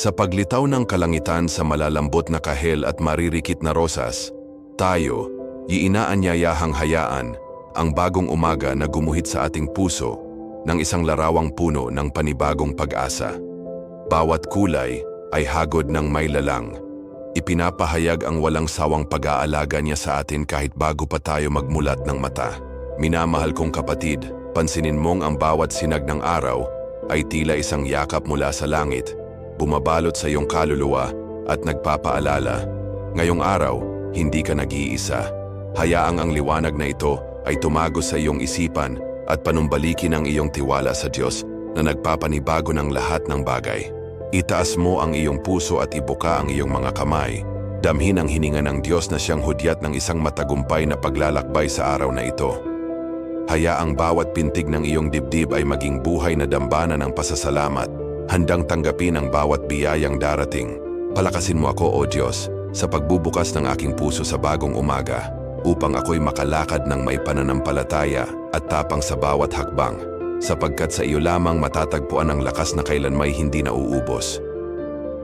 Sa paglitaw ng kalangitan sa malalambot na kahel at maririkit na rosas, tayo, iinaanyayahang hayaan ang bagong umaga na gumuhit sa ating puso ng isang larawang puno ng panibagong pag-asa. Bawat kulay ay hagod ng may lalang. Ipinapahayag ang walang sawang pag-aalaga niya sa atin kahit bago pa tayo magmulat ng mata. Minamahal kong kapatid, pansinin mong ang bawat sinag ng araw ay tila isang yakap mula sa langit, bumabalot sa iyong kaluluwa at nagpapaalala. Ngayong araw, hindi ka nag-iisa. Hayaang ang liwanag na ito ay tumagos sa iyong isipan at panumbalikin ang iyong tiwala sa Diyos na nagpapanibago ng lahat ng bagay. Itaas mo ang iyong puso at ibuka ang iyong mga kamay. Damhin ang hininga ng Diyos na siyang hudyat ng isang matagumpay na paglalakbay sa araw na ito. Hayaang bawat pintig ng iyong dibdib ay maging buhay na dambana ng pasasalamat, handang tanggapin ang bawat biyayang darating. Palakasin mo ako, O Diyos, sa pagbubukas ng aking puso sa bagong umaga, upang ako'y makalakad ng may pananampalataya at tapang sa bawat hakbang, sapagkat sa iyo lamang matatagpuan ang lakas na kailanmay hindi nauubos.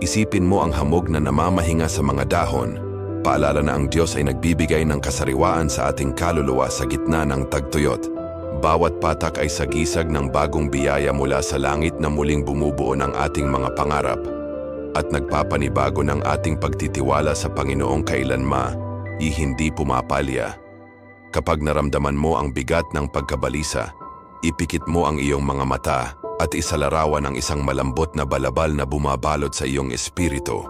Isipin mo ang hamog na namamahinga sa mga dahon, paalala na ang Diyos ay nagbibigay ng kasariwaan sa ating kaluluwa sa gitna ng tagtuyot. Bawat patak ay sagisag ng bagong biyaya mula sa langit na muling bumubuo ng ating mga pangarap at nagpapanibago ng ating pagtitiwala sa Panginoong kailanma, hindi pumapalya. Kapag naramdaman mo ang bigat ng pagkabalisa, ipikit mo ang iyong mga mata at isalarawan ang isang malambot na balabal na bumabalot sa iyong espiritu.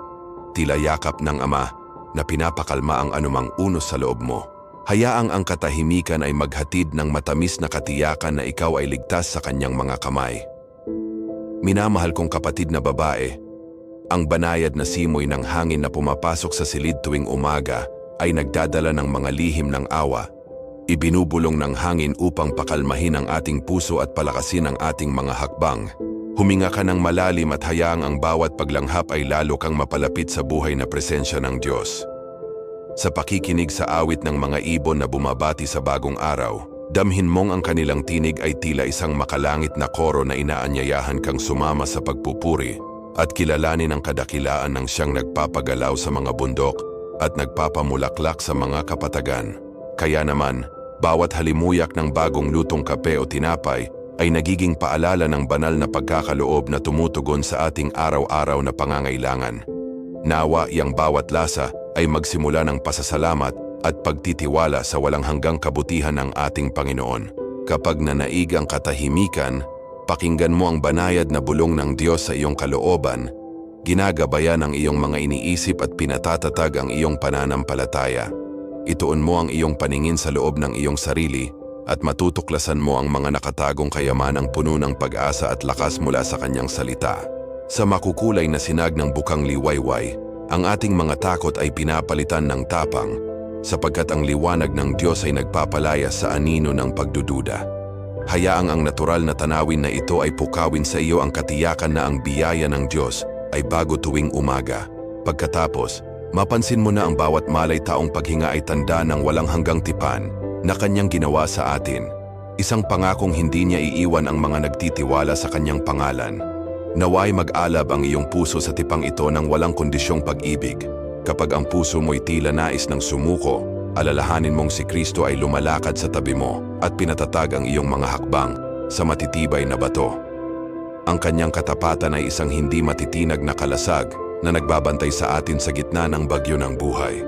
Tila yakap ng Ama na pinapakalma ang anumang unos sa loob mo. Hayaang ang katahimikan ay maghatid ng matamis na katiyakan na ikaw ay ligtas sa kanyang mga kamay. Minamahal kong kapatid na babae, ang banayad na simoy ng hangin na pumapasok sa silid tuwing umaga ay nagdadala ng mga lihim ng awa. Ibinubulong ng hangin upang pakalmahin ang ating puso at palakasin ang ating mga hakbang. Huminga ka ng malalim at hayaang ang bawat paglanghap ay lalo kang mapalapit sa buhay na presensya ng Diyos. Sa pakikinig sa awit ng mga ibon na bumabati sa bagong araw, damhin mong ang kanilang tinig ay tila isang makalangit na koro na inaanyayahan kang sumama sa pagpupuri at kilalanin ang kadakilaan ng siyang nagpapagalaw sa mga bundok at nagpapamulaklak sa mga kapatagan. Kaya naman, bawat halimuyak ng bagong lutong kape o tinapay ay nagiging paalala ng banal na pagkakaloob na tumutugon sa ating araw-araw na pangangailangan. Nawa iyang bawat lasa ay magsimula ng pasasalamat at pagtitiwala sa walang hanggang kabutihan ng ating Panginoon. Kapag nanaig ang katahimikan, Pakinggan mo ang banayad na bulong ng Diyos sa iyong kalooban, ginagabayan ang iyong mga iniisip at pinatatatag ang iyong pananampalataya. Ituon mo ang iyong paningin sa loob ng iyong sarili at matutuklasan mo ang mga nakatagong kayamanang puno ng pag-asa at lakas mula sa kanyang salita. Sa makukulay na sinag ng bukang liwayway, ang ating mga takot ay pinapalitan ng tapang sapagkat ang liwanag ng Diyos ay nagpapalaya sa anino ng pagdududa. Hayaang ang natural na tanawin na ito ay pukawin sa iyo ang katiyakan na ang biyaya ng Diyos ay bago tuwing umaga. Pagkatapos, mapansin mo na ang bawat malay taong paghinga ay tanda ng walang hanggang tipan na kanyang ginawa sa atin. Isang pangakong hindi niya iiwan ang mga nagtitiwala sa kanyang pangalan. Naway mag-alab ang iyong puso sa tipang ito ng walang kondisyong pag-ibig. Kapag ang puso mo'y tila nais ng sumuko, alalahanin mong si Kristo ay lumalakad sa tabi mo at pinatatag ang iyong mga hakbang sa matitibay na bato. Ang kanyang katapatan ay isang hindi matitinag na kalasag na nagbabantay sa atin sa gitna ng bagyo ng buhay.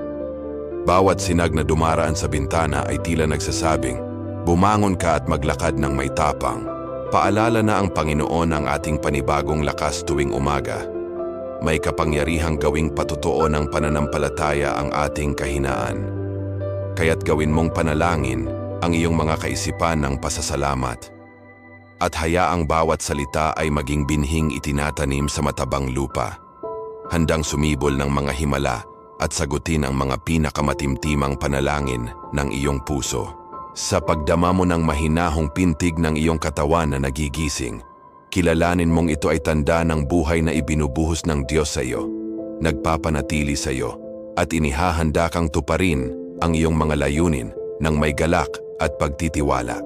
Bawat sinag na dumaraan sa bintana ay tila nagsasabing, bumangon ka at maglakad ng may tapang. Paalala na ang Panginoon ang ating panibagong lakas tuwing umaga. May kapangyarihang gawing patotoo ng pananampalataya ang ating kahinaan kaya't gawin mong panalangin ang iyong mga kaisipan ng pasasalamat. At hayaang bawat salita ay maging binhing itinatanim sa matabang lupa. Handang sumibol ng mga himala at sagutin ang mga pinakamatimtimang panalangin ng iyong puso. Sa pagdama mo ng mahinahong pintig ng iyong katawan na nagigising, kilalanin mong ito ay tanda ng buhay na ibinubuhos ng Diyos sa iyo, nagpapanatili sa iyo, at inihahanda kang tuparin ang iyong mga layunin ng may galak at pagtitiwala.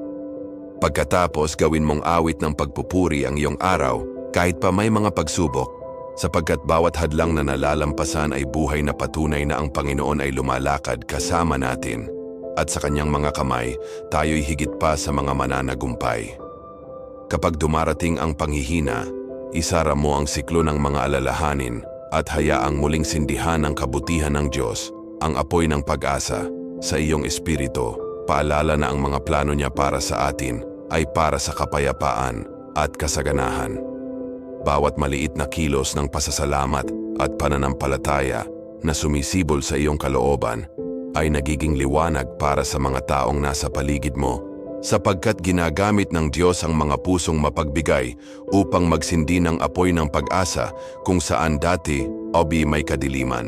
Pagkatapos gawin mong awit ng pagpupuri ang iyong araw kahit pa may mga pagsubok, sapagkat bawat hadlang na nalalampasan ay buhay na patunay na ang Panginoon ay lumalakad kasama natin at sa kanyang mga kamay tayo'y higit pa sa mga mananagumpay. Kapag dumarating ang panghihina, isara mo ang siklo ng mga alalahanin at hayaang muling sindihan ang kabutihan ng Diyos, ang apoy ng pag-asa sa iyong espiritu. Paalala na ang mga plano niya para sa atin ay para sa kapayapaan at kasaganahan. Bawat maliit na kilos ng pasasalamat at pananampalataya na sumisibol sa iyong kalooban ay nagiging liwanag para sa mga taong nasa paligid mo sapagkat ginagamit ng Diyos ang mga pusong mapagbigay upang magsindi ng apoy ng pag-asa kung saan dati obi may kadiliman.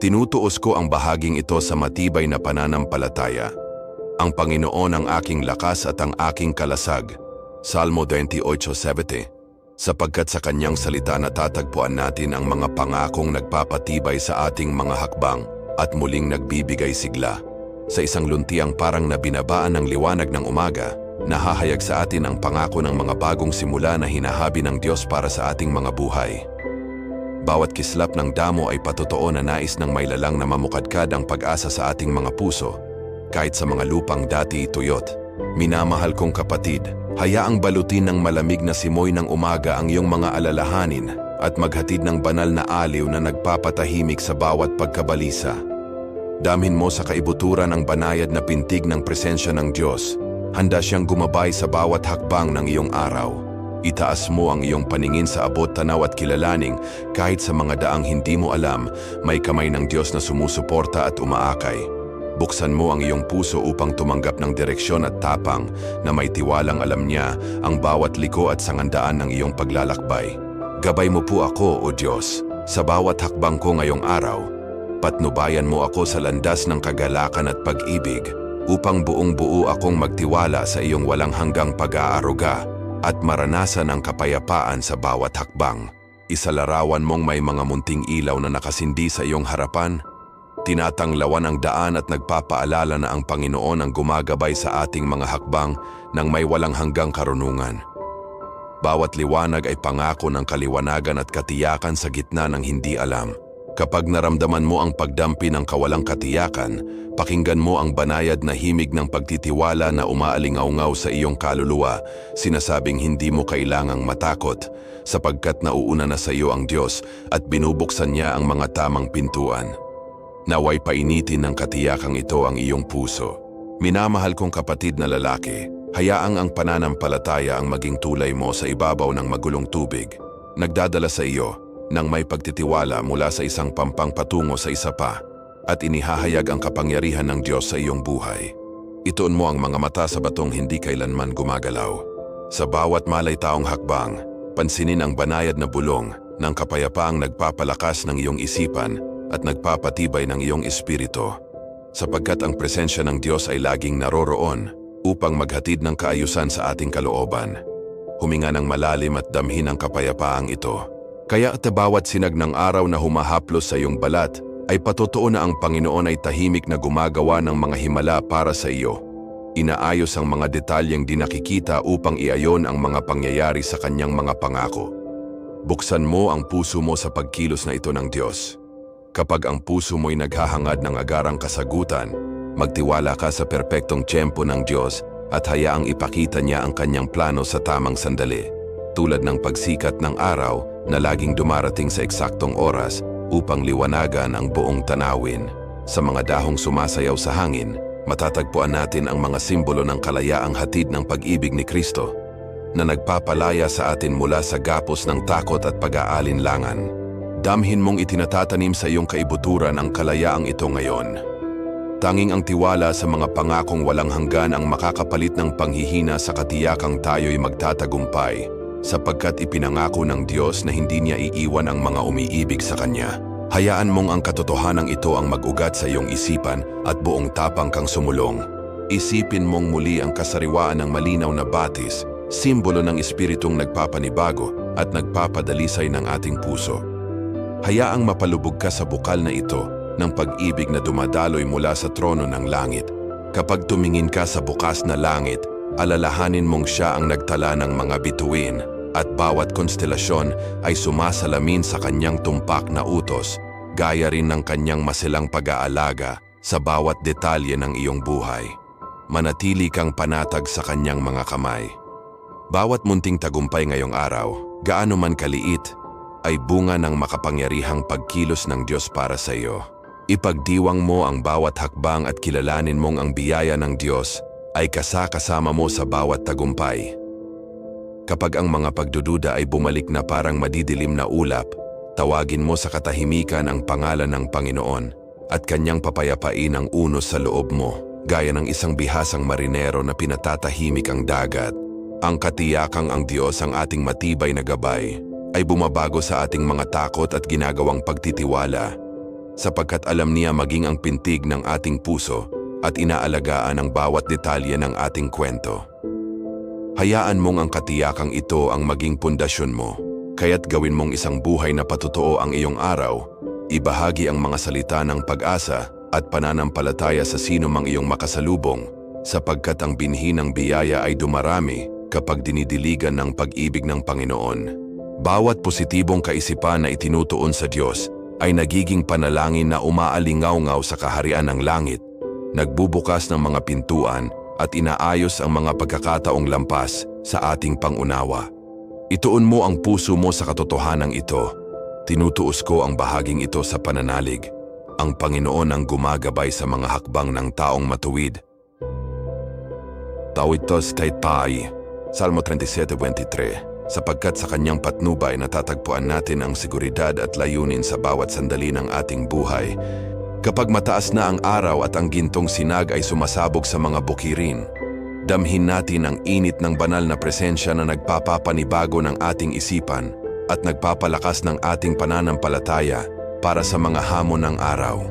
Tinutuos ko ang bahaging ito sa matibay na pananampalataya. Ang Panginoon ang aking lakas at ang aking kalasag. Salmo 28.7 sapagkat sa kanyang salita natatagpuan natin ang mga pangakong nagpapatibay sa ating mga hakbang at muling nagbibigay sigla. Sa isang luntiang parang nabinabaan ng liwanag ng umaga, nahahayag sa atin ang pangako ng mga bagong simula na hinahabi ng Diyos para sa ating mga buhay. Bawat kislap ng damo ay patotoo na nais ng may lalang na mamukadkad ang pag-asa sa ating mga puso, kahit sa mga lupang dati ituyot. Minamahal kong kapatid, hayaang balutin ng malamig na simoy ng umaga ang iyong mga alalahanin at maghatid ng banal na aliw na nagpapatahimik sa bawat pagkabalisa. Damhin mo sa kaibuturan ang banayad na pintig ng presensya ng Diyos. Handa siyang gumabay sa bawat hakbang ng iyong araw. Itaas mo ang iyong paningin sa abot tanaw at kilalaning kahit sa mga daang hindi mo alam, may kamay ng Diyos na sumusuporta at umaakay. Buksan mo ang iyong puso upang tumanggap ng direksyon at tapang na may tiwalang alam niya ang bawat liko at sangandaan ng iyong paglalakbay. Gabay mo po ako, O Diyos, sa bawat hakbang ko ngayong araw. Patnubayan mo ako sa landas ng kagalakan at pag-ibig upang buong buo akong magtiwala sa iyong walang hanggang pag-aaruga at maranasan ang kapayapaan sa bawat hakbang. Isalarawan mong may mga munting ilaw na nakasindi sa iyong harapan Tinatanglawan ang daan at nagpapaalala na ang Panginoon ang gumagabay sa ating mga hakbang ng may walang hanggang karunungan. Bawat liwanag ay pangako ng kaliwanagan at katiyakan sa gitna ng hindi alam. Kapag naramdaman mo ang pagdampi ng kawalang katiyakan, pakinggan mo ang banayad na himig ng pagtitiwala na umaalingaungaw sa iyong kaluluwa, sinasabing hindi mo kailangang matakot, sapagkat nauuna na sa iyo ang Diyos at binubuksan niya ang mga tamang pintuan. Naway painitin ng katiyakang ito ang iyong puso. Minamahal kong kapatid na lalaki, hayaang ang pananampalataya ang maging tulay mo sa ibabaw ng magulong tubig. Nagdadala sa iyo ng may pagtitiwala mula sa isang pampang patungo sa isa pa at inihahayag ang kapangyarihan ng Diyos sa iyong buhay. Ituon mo ang mga mata sa batong hindi kailanman gumagalaw. Sa bawat malay taong hakbang, pansinin ang banayad na bulong ng kapayapaang nagpapalakas ng iyong isipan at nagpapatibay ng iyong espiritu, sapagkat ang presensya ng Diyos ay laging naroroon upang maghatid ng kaayusan sa ating kalooban. Huminga ng malalim at damhin ang kapayapaang ito. Kaya at bawat sinag ng araw na humahaplos sa iyong balat, ay patotoo na ang Panginoon ay tahimik na gumagawa ng mga himala para sa iyo. Inaayos ang mga detalyeng di nakikita upang iayon ang mga pangyayari sa kanyang mga pangako. Buksan mo ang puso mo sa pagkilos na ito ng Diyos. Kapag ang puso mo'y naghahangad ng agarang kasagutan, magtiwala ka sa perpektong tiyempo ng Diyos at hayaang ipakita niya ang kanyang plano sa tamang sandali, tulad ng pagsikat ng araw na laging dumarating sa eksaktong oras upang liwanagan ang buong tanawin. Sa mga dahong sumasayaw sa hangin, matatagpuan natin ang mga simbolo ng kalayaang hatid ng pag-ibig ni Kristo na nagpapalaya sa atin mula sa gapos ng takot at pag-aalinlangan. Damhin mong itinatatanim sa iyong kaibuturan ang kalayaang ito ngayon. Tanging ang tiwala sa mga pangakong walang hanggan ang makakapalit ng panghihina sa katiyakang tayo'y magtatagumpay, sapagkat ipinangako ng Diyos na hindi niya iiwan ang mga umiibig sa Kanya. Hayaan mong ang katotohanang ito ang mag-ugat sa iyong isipan at buong tapang kang sumulong. Isipin mong muli ang kasariwaan ng malinaw na batis, simbolo ng espiritong nagpapanibago at nagpapadalisay ng ating puso. Hayaang mapalubog ka sa bukal na ito ng pag-ibig na dumadaloy mula sa trono ng langit. Kapag tumingin ka sa bukas na langit, alalahanin mong siya ang nagtala ng mga bituin at bawat konstelasyon ay sumasalamin sa kanyang tumpak na utos, gaya rin ng kanyang masilang pag-aalaga sa bawat detalye ng iyong buhay. Manatili kang panatag sa kanyang mga kamay. Bawat munting tagumpay ngayong araw, gaano man kaliit, ay bunga ng makapangyarihang pagkilos ng Diyos para sa iyo. Ipagdiwang mo ang bawat hakbang at kilalanin mong ang biyaya ng Diyos ay kasakasama mo sa bawat tagumpay. Kapag ang mga pagdududa ay bumalik na parang madidilim na ulap, tawagin mo sa katahimikan ang pangalan ng Panginoon at kanyang papayapain ang unos sa loob mo, gaya ng isang bihasang marinero na pinatatahimik ang dagat. Ang katiyakang ang Diyos ang ating matibay na gabay ay bumabago sa ating mga takot at ginagawang pagtitiwala sapagkat alam niya maging ang pintig ng ating puso at inaalagaan ang bawat detalye ng ating kwento. Hayaan mong ang katiyakang ito ang maging pundasyon mo, kaya't gawin mong isang buhay na patotoo ang iyong araw, ibahagi ang mga salita ng pag-asa at pananampalataya sa sino mang iyong makasalubong, sapagkat ang binhi ng biyaya ay dumarami kapag dinidiligan ng pag-ibig ng Panginoon. Bawat positibong kaisipan na itinutuon sa Diyos ay nagiging panalangin na umaalingaw-ngaw sa kaharian ng langit, nagbubukas ng mga pintuan at inaayos ang mga pagkakataong lampas sa ating pangunawa. Ituon mo ang puso mo sa katotohanan ito. Tinutuos ko ang bahaging ito sa pananalig. Ang Panginoon ang gumagabay sa mga hakbang ng taong matuwid. Tawitos kay Pai, Salmo 37.23 sapagkat sa kanyang patnubay natatagpuan natin ang seguridad at layunin sa bawat sandali ng ating buhay. Kapag mataas na ang araw at ang gintong sinag ay sumasabog sa mga bukirin, damhin natin ang init ng banal na presensya na nagpapapanibago ng ating isipan at nagpapalakas ng ating pananampalataya para sa mga hamon ng araw.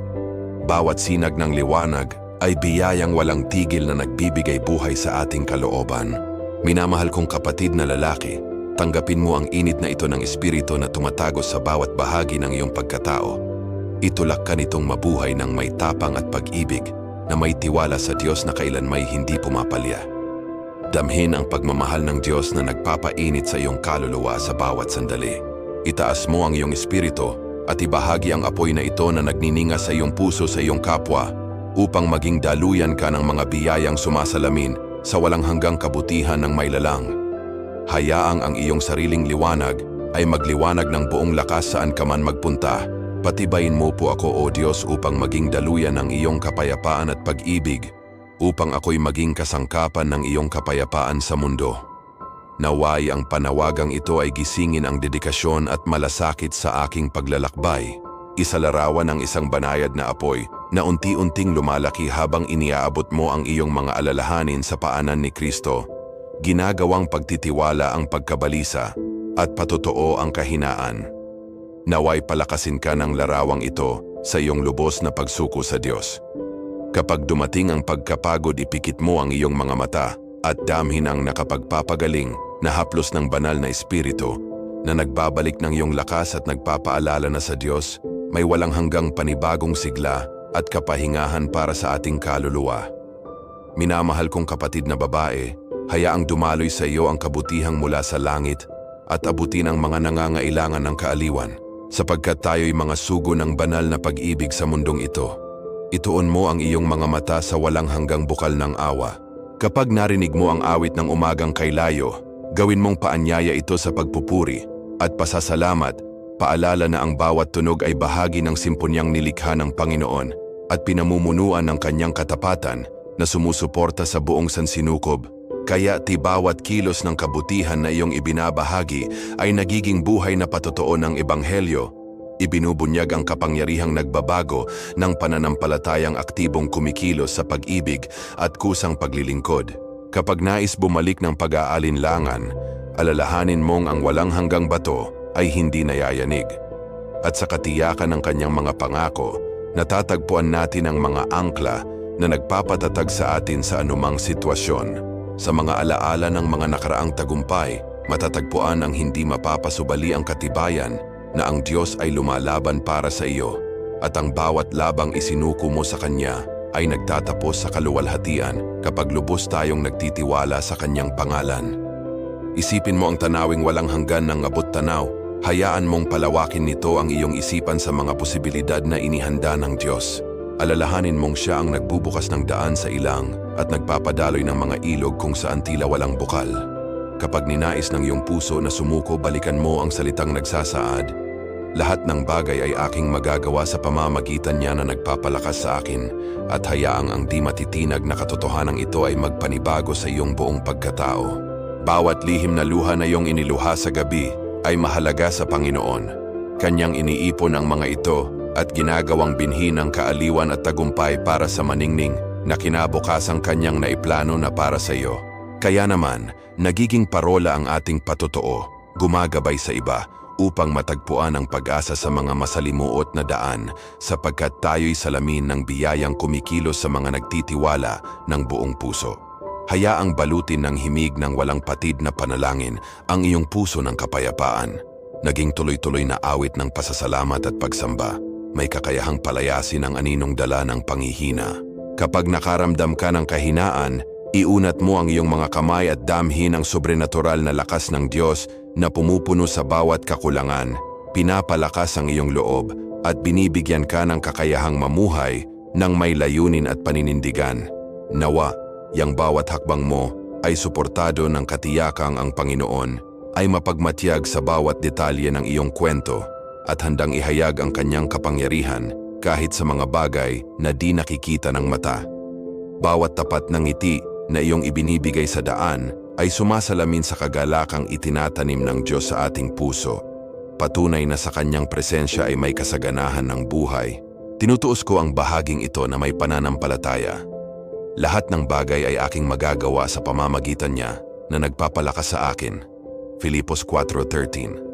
Bawat sinag ng liwanag ay biyayang walang tigil na nagbibigay buhay sa ating kalooban. Minamahal kong kapatid na lalaki, Tanggapin mo ang init na ito ng espiritu na tumatagos sa bawat bahagi ng iyong pagkatao. Itulak ka nitong mabuhay ng may tapang at pag-ibig na may tiwala sa Diyos na kailan may hindi pumapalya. Damhin ang pagmamahal ng Diyos na nagpapainit sa iyong kaluluwa sa bawat sandali. Itaas mo ang iyong espiritu at ibahagi ang apoy na ito na nagnininga sa iyong puso sa iyong kapwa upang maging daluyan ka ng mga biyayang sumasalamin sa walang hanggang kabutihan ng may lalang hayaang ang iyong sariling liwanag ay magliwanag ng buong lakas saan ka man magpunta. Patibayin mo po ako, O Diyos, upang maging daluyan ng iyong kapayapaan at pag-ibig, upang ako'y maging kasangkapan ng iyong kapayapaan sa mundo. Naway ang panawagang ito ay gisingin ang dedikasyon at malasakit sa aking paglalakbay. Isalarawan ng isang banayad na apoy na unti-unting lumalaki habang iniaabot mo ang iyong mga alalahanin sa paanan ni Kristo ginagawang pagtitiwala ang pagkabalisa at patotoo ang kahinaan. Naway palakasin ka ng larawang ito sa iyong lubos na pagsuko sa Diyos. Kapag dumating ang pagkapagod ipikit mo ang iyong mga mata at damhin ang nakapagpapagaling na haplos ng banal na espiritu na nagbabalik ng iyong lakas at nagpapaalala na sa Diyos, may walang hanggang panibagong sigla at kapahingahan para sa ating kaluluwa. Minamahal kong kapatid na babae, Hayaang dumaloy sa iyo ang kabutihang mula sa langit at abutin ang mga nangangailangan ng kaaliwan, sapagkat tayo'y mga sugo ng banal na pag-ibig sa mundong ito. Ituon mo ang iyong mga mata sa walang hanggang bukal ng awa. Kapag narinig mo ang awit ng umagang kay layo, gawin mong paanyaya ito sa pagpupuri at pasasalamat, paalala na ang bawat tunog ay bahagi ng simponyang nilikha ng Panginoon at pinamumunuan ng kanyang katapatan na sumusuporta sa buong sansinukob kaya ti bawat kilos ng kabutihan na iyong ibinabahagi ay nagiging buhay na patotoo ng Ebanghelyo. Ibinubunyag ang kapangyarihang nagbabago ng pananampalatayang aktibong kumikilos sa pag-ibig at kusang paglilingkod. Kapag nais bumalik ng pag-aalinlangan, alalahanin mong ang walang hanggang bato ay hindi nayayanig. At sa katiyakan ng kanyang mga pangako, natatagpuan natin ang mga angkla na nagpapatatag sa atin sa anumang sitwasyon. Sa mga alaala ng mga nakaraang tagumpay, matatagpuan ang hindi mapapasubali ang katibayan na ang Diyos ay lumalaban para sa iyo at ang bawat labang isinuko mo sa Kanya ay nagtatapos sa kaluwalhatian kapag lubos tayong nagtitiwala sa Kanyang pangalan. Isipin mo ang tanawing walang hanggan ng abot tanaw. Hayaan mong palawakin nito ang iyong isipan sa mga posibilidad na inihanda ng Diyos. Alalahanin mong siya ang nagbubukas ng daan sa ilang at nagpapadaloy ng mga ilog kung saan tila walang bukal. Kapag ninais ng iyong puso na sumuko, balikan mo ang salitang nagsasaad. Lahat ng bagay ay aking magagawa sa pamamagitan niya na nagpapalakas sa akin at hayaang ang di matitinag na katotohanan ito ay magpanibago sa iyong buong pagkatao. Bawat lihim na luha na iyong iniluha sa gabi ay mahalaga sa Panginoon. Kanyang iniipon ang mga ito at ginagawang binhi ng kaaliwan at tagumpay para sa maningning na kinabukasang kanyang naiplano na para sa iyo. Kaya naman, nagiging parola ang ating patotoo, gumagabay sa iba upang matagpuan ang pag-asa sa mga masalimuot na daan sapagkat tayo'y salamin ng biyayang kumikilos sa mga nagtitiwala ng buong puso. Hayaang balutin ng himig ng walang patid na panalangin ang iyong puso ng kapayapaan. Naging tuloy-tuloy na awit ng pasasalamat at pagsamba. May kakayahang palayasin ang aninong dala ng pangihina. Kapag nakaramdam ka ng kahinaan, iunat mo ang iyong mga kamay at damhin ang sobrenatural na lakas ng Diyos na pumupuno sa bawat kakulangan, pinapalakas ang iyong loob at binibigyan ka ng kakayahang mamuhay ng may layunin at paninindigan. Nawa, yang bawat hakbang mo ay suportado ng katiyakang ang Panginoon ay mapagmatyag sa bawat detalye ng iyong kwento at handang ihayag ang kanyang kapangyarihan kahit sa mga bagay na di nakikita ng mata. Bawat tapat ng ngiti na iyong ibinibigay sa daan ay sumasalamin sa kagalakang itinatanim ng Diyos sa ating puso. Patunay na sa kanyang presensya ay may kasaganahan ng buhay. Tinutuos ko ang bahaging ito na may pananampalataya. Lahat ng bagay ay aking magagawa sa pamamagitan niya na nagpapalakas sa akin. Filipos 4.13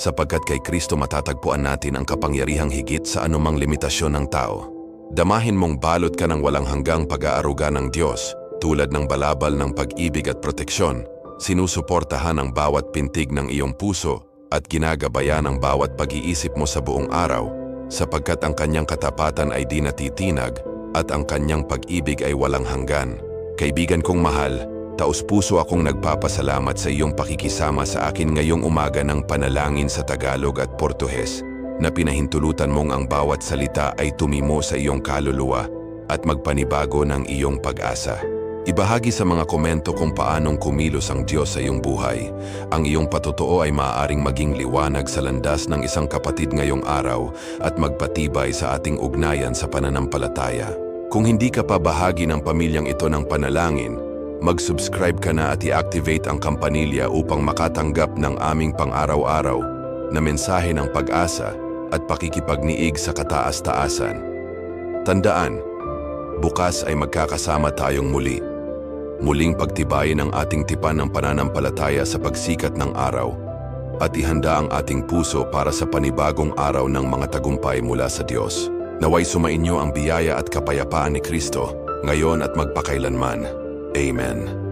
Sapagkat kay Kristo matatagpuan natin ang kapangyarihang higit sa anumang limitasyon ng tao. Damahin mong balot ka ng walang hanggang pag-aaruga ng Diyos, tulad ng balabal ng pag-ibig at proteksyon, sinusuportahan ang bawat pintig ng iyong puso at ginagabayan ang bawat pag-iisip mo sa buong araw, sapagkat ang kanyang katapatan ay di natitinag at ang kanyang pag-ibig ay walang hanggan. Kaibigan kong mahal, taus-puso akong nagpapasalamat sa iyong pakikisama sa akin ngayong umaga ng panalangin sa Tagalog at Portuhes na pinahintulutan mong ang bawat salita ay tumimo sa iyong kaluluwa at magpanibago ng iyong pag-asa. Ibahagi sa mga komento kung paanong kumilos ang Diyos sa iyong buhay. Ang iyong patotoo ay maaaring maging liwanag sa landas ng isang kapatid ngayong araw at magpatibay sa ating ugnayan sa pananampalataya. Kung hindi ka pa bahagi ng pamilyang ito ng panalangin, mag-subscribe ka na at i-activate ang kampanilya upang makatanggap ng aming pang-araw-araw na mensahe ng pag-asa at pakikipagniig sa kataas-taasan. Tandaan, bukas ay magkakasama tayong muli. Muling pagtibayin ang ating tipan ng pananampalataya sa pagsikat ng araw at ihanda ang ating puso para sa panibagong araw ng mga tagumpay mula sa Diyos. Naway sumainyo ang biyaya at kapayapaan ni Kristo ngayon at magpakailanman. Amen.